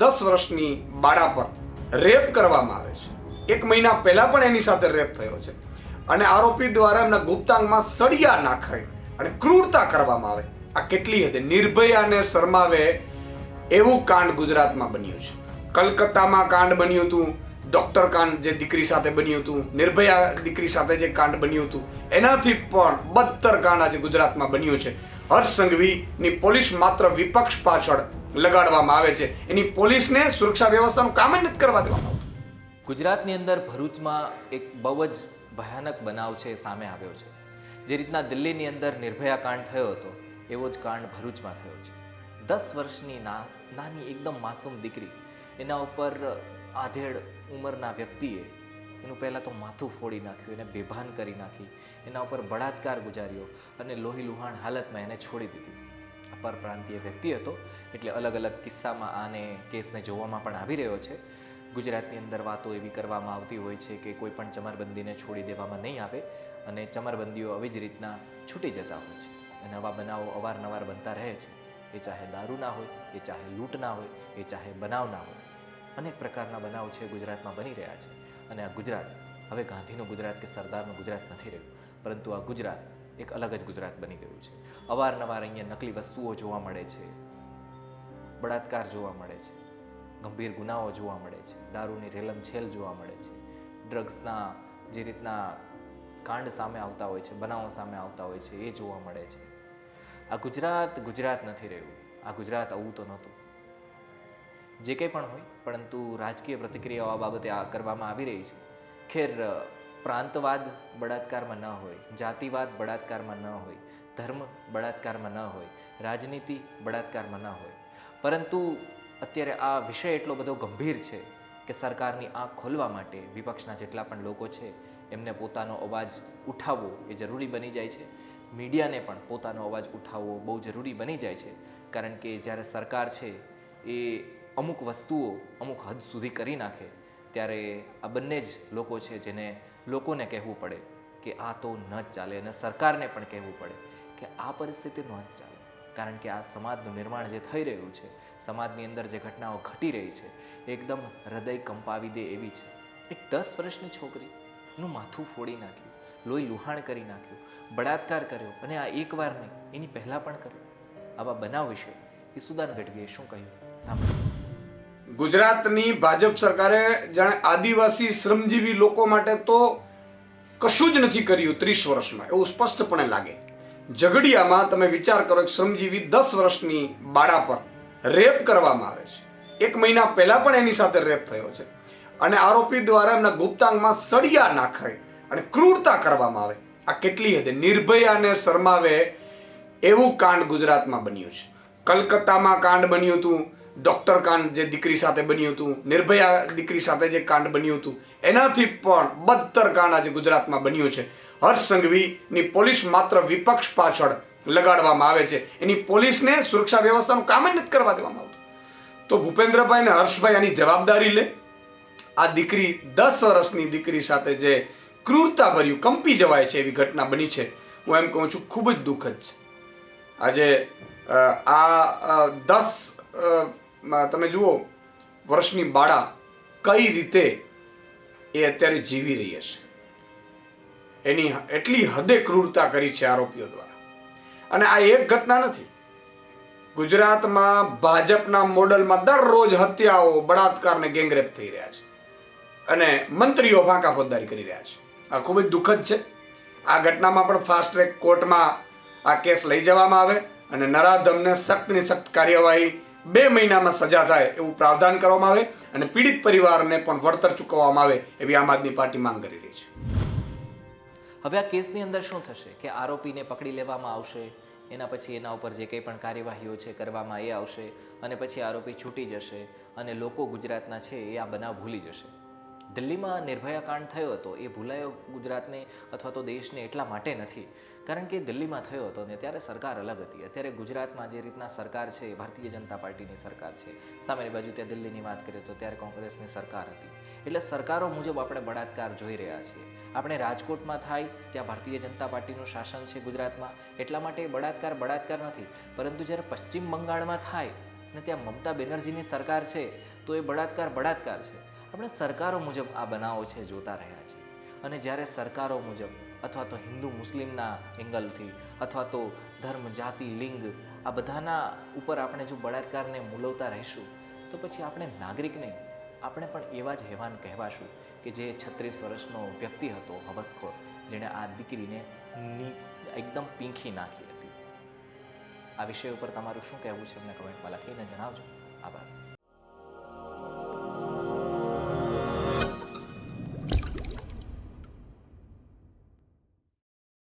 દસ વર્ષની બાળા પર રેપ કરવામાં આવે છે. એક મહિના પહેલા પણ એની સાથે રેપ થયો છે. અને આરોપી દ્વારા એમના ગુપ્તાંગમાં સળિયા નાખાય અને ક્રૂરતા કરવામાં આવે. આ કેટલી હદે નિર્ભયાને શરમાવે એવું કાંડ ગુજરાતમાં બન્યું છે. કલકત્તામાં કાંડ બન્યું હતું. ડોક્ટર કાંડ જે દીકરી સાથે બન્યું હતું. નિર્ભયા દીકરી સાથે જે કાંડ બન્યું હતું. એનાથી પણ બદતર કાંડ આજે ગુજરાતમાં બન્યું છે. હર્ષ સંઘવીની પોલીસ માત્ર વિપક્ષ પાછળ લગાડવામાં આવે છે. એની પોલીસને સુરક્ષા વ્યવસ્થાનું કામ જ નથી કરવા દેવામાં ગુજરાતની અંદર ભરૂચમાં એક બહુ જ ભયાનક બનાવ છે સામે આવ્યો છે. જે રીતના દિલ્હીની અંદર નિર્ભયા કાંડ થયો હતો, એવો જ કાંડ ભરૂચમાં થયો છે. દસ વર્ષની ના, નાની એકદમ માસૂમ દીકરી, એના ઉપર આધેડ ઉંમરના વ્યક્તિએ એનું પહેલાં તો માથું ફોડી નાખ્યું, એને બેભાન કરી નાખી, એના ઉપર બળાત્કાર ગુજાર્યો અને લોહી લુહાણ હાલતમાં એને છોડી દીધી. પરપ્રાંતીય વ્યક્તિ હતો. એટલે અલગ અલગ કિસ્સામાં આને કેસને જોવામાં પણ આવી રહ્યો છે. ગુજરાતની અંદર વાતો એવી કરવામાં આવતી હોય છે કે કોઈ પણ ચમરબંધીને છોડી દેવામાં નહીં આવે અને ચમરબંધીઓ આવી જ રીતના છૂટી જતા હોય છે. અને આવા બનાવો અવારનવાર બનતા રહે છે. એ ચાહે દારૂના હોય, એ ચાહે લૂંટના હોય, એ ચાહે બનાવના હોય. અનેક પ્રકારના બનાવ છે ગુજરાતમાં બની રહ્યા છે. અને આ ગુજરાત, હવે ગાંધીનું ગુજરાત કે સરદારનું ગુજરાત નથી રહ્યું. પરંતુ આ ગુજરાત એક અલગ જ ગુજરાત બની ગયું છે. અવારનવાર અહીંયા નકલી વસ્તુઓ જોવા મળે છે. બળાત્કાર જોવા મળે છે. ગંભીર ગુનાઓ જોવા મળે છે. દારૂની રેલમછેલ જોવા મળે છે. ડ્રગ્સના જે રીતના કાંડ સામે આવતા હોય છે, બનાવો સામે આવતા હોય છે, એ જોવા મળે છે. આ ગુજરાત ગુજરાત નથી રહ્યું. આ ગુજરાત આવું તો નહોતું. જે કંઈ પણ હોય, પરંતુ રાજકીય પ્રતિક્રિયાઓ આ બાબતે આ કરવામાં આવી રહી છે. ખેર પ્રાંતવાદ બળાત્કારમાં ન હોય, જાતિવાદ બળાત્કારમાં ન હોય, ધર્મ બળાત્કારમાં ન હોય, રાજનીતિ બળાત્કારમાં ન હોય. પરંતુ અત્યારે આ વિષય એટલો બધો ગંભીર છે કે સરકારની આંખ ખોલવા માટે વિપક્ષના જેટલા પણ લોકો છે, એમને પોતાનો અવાજ ઉઠાવવો એ જરૂરી બની જાય છે. મીડિયાને પણ પોતાનો અવાજ ઉઠાવવો બહુ જરૂરી બની જાય છે, કારણ કે જ્યારે સરકાર છે એ અમુક વસ્તુઓ અમુક હદ સુધી કરી નાખે, ત્યારે આ બંને જ લોકો છે જેને લોકોને કહેવું પડે કે આ તો ન જ ચાલે અને સરકારને પણ કહેવું પડે કે આ પરિસ્થિતિ ન જ ચાલે. કારણ કે આ સમાજનું નિર્માણ જે થઈ રહ્યું છે, સમાજની અંદર જે ઘટનાઓ ઘટી રહી છે, એકદમ હૃદય કંપાવી દે એવી છે. એક દસ વર્ષની છોકરીનું માથું ફોડી નાખ્યું, લોહી લુહાણ કરી નાખ્યું, બળાત્કાર કર્યો અને આ એકવાર નહીં, એની પહેલાં પણ કર્યો. આવા બનાવ વિશે ઈસુદાન ગઢવીએ શું કહ્યું? સાંભળો. ગુજરાતની ભાજપ સરકારે જાણે આદિવાસી શ્રમજીવી લોકો માટે તો કશું જ નથી કર્યું ત્રીસ વર્ષમાં, એવું સ્પષ્ટપણે લાગે. ઝઘડિયામાં તમે વિચાર કરો કે શ્રમજીવી દસ વર્ષની બાળા પર રેપ કરવામાં આવે છે. એક મહિના પહેલાં પણ એની સાથે રેપ થયો છે. અને આરોપી દ્વારા એમના ગુપ્તાંગમાં સળિયા નાખાય અને ક્રૂરતા કરવામાં આવે. આ કેટલી હદે? નિર્ભયાને શરમાવે એવું કાંડ ગુજરાતમાં બન્યું છે. કલકત્તામાં કાંડ બન્યું હતું. ડોક્ટર કાંડ જે દીકરી સાથે બન્યું હતું, નિર્ભયા દીકરી સાથે જે કાંડ બન્યું હતું, એનાથી પણ બદતર કાંડ આજે ગુજરાતમાં બન્યું છે. હર્ષ સંઘવીની પોલીસ માત્ર વિપક્ષ પાછળ લગાડવામાં આવે છે. એની પોલીસને સુરક્ષા વ્યવસ્થાનું કામ જ નથી કરવા દેવામાં આવતું. તો ભૂપેન્દ્રભાઈ અને હર્ષભાઈ આની જવાબદારી લે. આ દીકરી દસ વર્ષની દીકરી સાથે જે ક્રૂરતા ભર્યું કંપી જવાય છે એવી ઘટના બની છે. હું એમ કહું છું, ખૂબ જ દુઃખદ છે. આજે આ દસ તમે જુઓ, વર્ષની બાળા કઈ રીતે એ અત્યારે જીવી રહી હશે? એની એટલી હદે ક્રૂરતા કરી છે આરોપીઓ દ્વારા. અને આ એક ઘટના નથી. ગુજરાતમાં ભાજપના મોડલમાં દરરોજ હત્યાઓ બળાત્કાર ને ગેંગરેપ થઈ રહ્યા છે. અને મંત્રીઓ ફાંકા ફોજદારી કરી રહ્યા છે. આ ખૂબ જ દુઃખદ છે. આ ઘટનામાં પણ ફાસ્ટ ટ્રેક કોર્ટમાં આ કેસ લઈ જવામાં આવે અને નરાધમને સખ્તની સખ્ત કાર્યવાહી બે મહિનામાં સજા થાય એવું પ્રાવધાન કરવામાં આવે અને પીડિત પરિવારને પણ વળતર ચૂકવવામાં આવે એવી આમ આદમી પાર્ટી માંગ કરી રહી છે. હવે આ કેસની અંદર શું થશે? કે આરોપીને પકડી લેવામાં આવશે, એના પછી એના ઉપર જે કંઈ પણ કાર્યવાહીઓ છે કરવામાં એ આવશે અને પછી આરોપી છૂટી જશે અને લોકો ગુજરાતના છે એ આ બનાવ ભૂલી જશે. દિલ્હીમાં નિર્ભયા કાંડ થયો હતો, એ ભૂલાયો ગુજરાતને અથવા તો દેશને એટલા માટે નથી. કારણ કે દિલ્હીમાં થયો હતો ને ત્યારે સરકાર અલગ હતી. અત્યારે ગુજરાતમાં જે રીતના સરકાર છે, ભારતીય જનતા પાર્ટીની સરકાર છે, સામેની બાજુ ત્યાં દિલ્હીની વાત કરીએ તો ત્યારે કોંગ્રેસની સરકાર હતી. એટલે સરકારો મુજબ આપણે બળાત્કાર જોઈ રહ્યા છીએ. આપણે રાજકોટમાં થાય, ત્યાં ભારતીય જનતા પાર્ટીનું શાસન છે ગુજરાતમાં, એટલા માટે બળાત્કાર બળાત્કાર નથી. પરંતુ જ્યારે પશ્ચિમ બંગાળમાં થાય અને ત્યાં મમતા બેનર્જીની સરકાર છે, તો એ બળાત્કાર બળાત્કાર છે. આપણે સરકારો મુજબ આ બનાવો છે, જોતા રહ્યા છીએ. અને જ્યારે સરકારો મુજબ, અથવા તો હિન્દુ મુસ્લિમના એંગલથી, અથવા તો ધર્મ, જાતિ, લિંગ, આ બધાના ઉપર આપણે જો બળાત્કારને મૂલવતા રહીશું, તો પછી આપણે નાગરિકને, આપણે પણ એવા જ હેવાન કહેવાશું કે જે છત્રીસ વર્ષનો વ્યક્તિ હતો, હવસખોર, જેણે આ દીકરીને એકદમ પીંખી નાખી હતી. આ વિષય ઉપર તમારું શું કહેવું છે, અમને કમેન્ટમાં લખીને જણાવજો. આભાર.